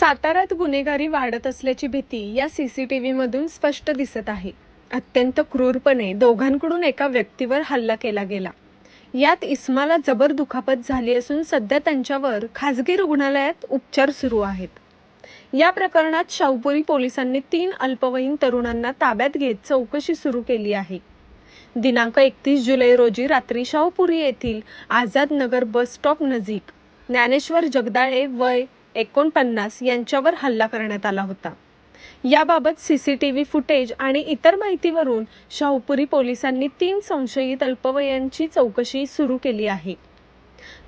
साताऱ्यात गुन्हेगारी वाढत असल्याची भीती या सी सी टी व्हीमधून स्पष्ट दिसत आहे. अत्यंत क्रूरपणे दोघांकडून एका व्यक्तीवर हल्ला केला गेला. यात इस्माला जबर दुखापत झाली असून सध्या त्यांच्यावर खाजगी रुग्णालयात उपचार सुरू आहेत. या प्रकरणात शाहूपुरी पोलिसांनी तीन अल्पवयीन तरुणांना ताब्यात घेत चौकशी सुरू केली आहे. दिनांक एकतीस जुलै रोजी रात्री शाहूपुरी येथील आझाद नगर बस स्टॉप नजीक ज्ञानेश्वर जगदाळे वय एकोणपन्नास यांच्यावर हल्ला करण्यात आला होता. याबाबत C C T V footage आणि इतर माहितीवरून शाहूपुरी पोलिसांनी तीन संशयित अल्पवयांची चौकशी सुरू केली आहे.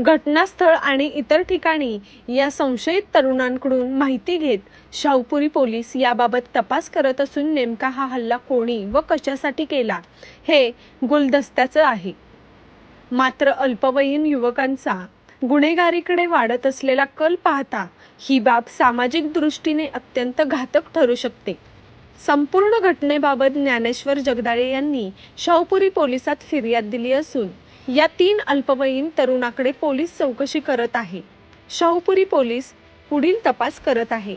घटनास्थळ आणि इतर ठिकाणी या संशयित तरुणांकडून माहिती घेत शाहूपुरी पोलीस याबाबत तपास करत असून नेमका हा हल्ला कोणी व कशासाठी केला हे गुलदस्त्याचं आहे. मात्र अल्पवयीन युवकांचा गुन्हेगारीकडे वाढत असलेला कल पाहता ही बाब सामाजिक दृष्टीने अत्यंत घातक ठरू शकते. संपूर्ण घटनेबाबत ज्ञानेश्वर जगदाळे यांनी शाहूपुरी पोलिसात फिर्याद दिली असून या तीन अल्पवयीन तरुणाकडे पोलीस चौकशी करत आहे. शाहूपुरी पोलीस पुढील तपास करत आहे.